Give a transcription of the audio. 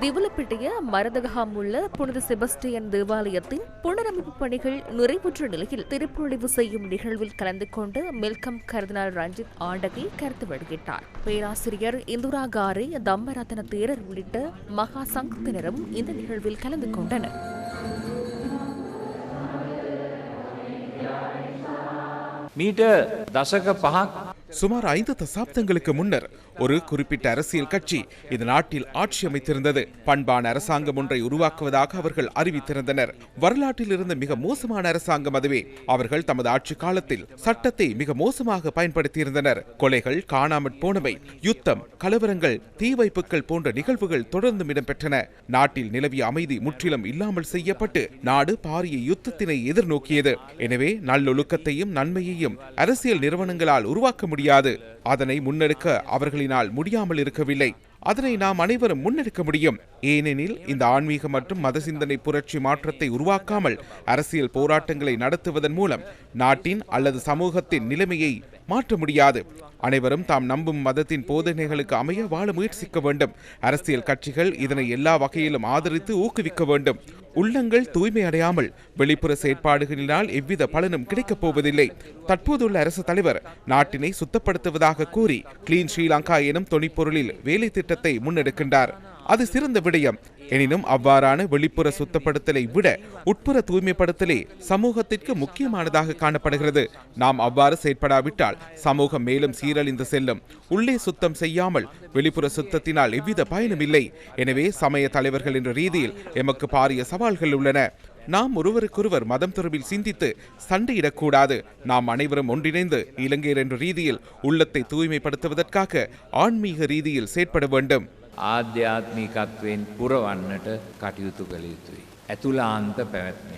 திவலப்பிட்டிய மரதகஹாம் உள்ள புனித செபஸ்டியன் தேவாலயத்தின் புனரமைப்பு பணிகள் நிறைவுற்ற நிலையில் திருப்பொழிவு செய்யும் நிகழ்வில் கலந்து கொண்டு மெல்கம் கர்தினால் ரஞ்சித் ஆண்டகை கருத்து வெளியிட்டார் பேராசிரியர் இந்துரா காரே தம்மரத்ன தேரர் உள்ளிட்ட மகா சங்கத்தினரும் இந்த நிகழ்வில் கலந்து கொண்டனர் මීට දශක පහක් சுமார் ஐந்து தசாப்தங்களுக்கு முன்னர் ஒரு குறிப்பிட்ட அரசியல் கட்சி இந்த நாட்டில் ஆட்சி அமைத்திருந்தது. பண்பான அரசாங்கம் ஒன்றை உருவாக்குவதாக அவர்கள் அறிவித்திருந்தனர். வரலாற்றில் இருந்த மிக மோசமான அரசாங்கம் அதுவே. அவர்கள் தமது ஆட்சி காலத்தில் சட்டத்தை மிக மோசமாக பயன்படுத்தியிருந்தனர். கொலைகள் காணாமற் போனவை யுத்தம் கலவரங்கள் தீ வைப்புகள் போன்ற நிகழ்வுகள் தொடர்ந்து இடம்பெற்றன. நாட்டில் நிலவிய அமைதி முற்றிலும் இல்லாமல் செய்யப்பட்டு நாடு பாரிய யுத்தத்தினை எதிர்நோக்கியது. எனவே நல்லொழுக்கத்தையும் நன்மையையும் அரசியல் நிறுவனங்களால் உருவாக்க முடியும். முடியாது. அதனை முன்னெடுக்க அவர்களினால் முடியாமல் இருக்கவில்லை. அதனை நாம் அனைவரும் முன்னெடுக்க முடியும். ஏனெனில் இந்த ஆன்மீக மற்றும் மத சிந்தனை புரட்சி மாற்றத்தை உருவாக்காமல் அரசியல் போராட்டங்களை நடத்துவதன் மூலம் நாட்டின் அல்லது சமூகத்தின் நிலைமையை மாற்ற முடியாது. அனைவரும் தாம் நம்பும் மதத்தின் போதனைகளுக்கு அமைய வாழ முயற்சிக்க வேண்டும். அரசியல் கட்சிகள் இதனை எல்லா வகையிலும் ஆதரித்து ஊக்குவிக்க வேண்டும். உள்ளங்கள் தூய்மை அடையாமல் வெளிப்புற செயற்பாடுகளினால் எவ்வித பலனும் கிடைக்கப் போவதில்லை. தற்போதுள்ள அரசு தலைவர் நாட்டினை சுத்தப்படுத்துவதாக கூறி கிளீன் ஸ்ரீலங்கா எனும் தொனிப்பொருளில் வேலை திட்டத்தை முன்னெடுக்கின்றார். அது சிறந்த விடயம். எனினும் அவ்வாறான வெளிப்புற சுத்தப்படுத்தலை விட உட்புற தூய்மைப்படுத்தலே சமூகத்திற்கு முக்கியமானதாக காணப்படுகிறது. நாம் அவ்வாறு செயற்படாவிட்டால் சமூகம் மேலும் சீரழிந்து செல்லும். உள்ளே சுத்தம் செய்யாமல் வெளிப்புற சுத்தத்தினால் எவ்வித பயனும் இல்லை. எனவே சமய தலைவர்கள் என்ற ரீதியில் எமக்கு பாரிய சவால்கள் உள்ளன. நாம் ஒருவருக்கொருவர் மதம் தொடர்பில் சிந்தித்து சண்டையிடக்கூடாது. நாம் அனைவரும் ஒன்றிணைந்து இலங்கையர் என்ற ரீதியில் உள்ளத்தை தூய்மைப்படுத்துவதற்காக ஆன்மீக ரீதியில் செயற்பட வேண்டும். ආධ්‍යාත්මිකත්වයෙන් පුරවන්නට කටයුතු කළ යුතුයි. ඇතුලාන්ත පැවැත්මය.